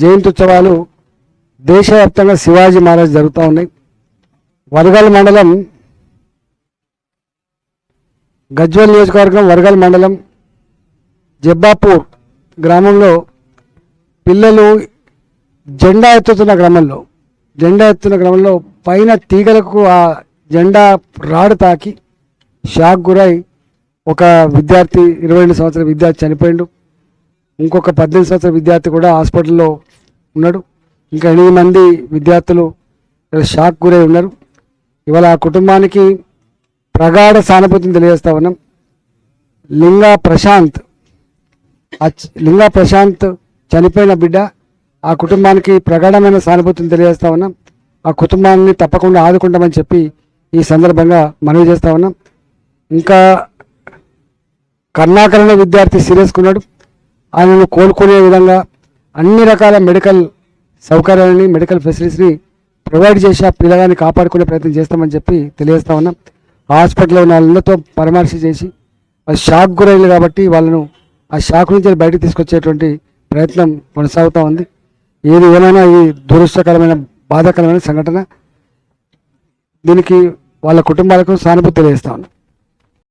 జయంతి ఉత్సవాలు దేశవ్యాప్తంగా శివాజీ మహారాజ్ జరుగుతూ ఉన్నాయి. వరగల్ మండలం గజ్వల్ నియోజకవర్గం వరగల్ మండలం జబ్బాపూర్ గ్రామంలో పిల్లలు జెండా ఎత్తుతున్న క్రమంలో జెండా ఎత్తున్న క్రమంలో పైన తీగలకు ఆ జెండా రాడు తాకి షాక్ గురై ఒక విద్యార్థి ఇరవై రెండు సంవత్సరాల విద్యార్థి చనిపోయిండు. ఇంకొక పద్దెనిమిది సంవత్సరాల విద్యార్థి కూడా హాస్పిటల్లో ఉన్నాడు ఇంకా ఎనిమిది మంది విద్యార్థులు షాక్ గురై ఉన్నారు. ఇవాళ ఆ కుటుంబానికి ప్రగాఢ సానుభూతిని తెలియజేస్తా ఉన్నాం. లింగా ప్రశాంత్ ఆ లింగా ప్రశాంత్ చనిపోయిన బిడ్డ ఆ కుటుంబానికి ప్రగాఢమైన సానుభూతిని తెలియజేస్తా ఉన్నాం. ఆ కుటుంబాన్ని తప్పకుండా ఆదుకుంటామని చెప్పి ఈ సందర్భంగా మనవి చేస్తా ఉన్నాం. ఇంకా కర్ణాకరణ విద్యార్థి సీరియస్కున్నాడు ఆయనను కోలుకునే విధంగా అన్ని రకాల మెడికల్ సౌకర్యాలని మెడికల్ ఫెసిలిటీస్ని ప్రొవైడ్ చేసి ఆ పిల్లగాన్ని కాపాడుకునే ప్రయత్నం చేస్తామని చెప్పి తెలియజేస్తా ఉన్నాం. హాస్పిటల్లో ఉన్న వాళ్ళతో పరామర్శ చేసి అది షాక్ గురైంది కాబట్టి వాళ్ళను ఆ షాక్ నుంచి బయటకు తీసుకొచ్చేటువంటి ప్రయత్నం కొనసాగుతూ ఉంది. ఏది ఏమైనా ఈ దురుష్టకరమైన బాధాకరమైన సంఘటన దీనికి వాళ్ళ కుటుంబాలకు సానుభూతి తెలియజేస్తా ఉన్నాం.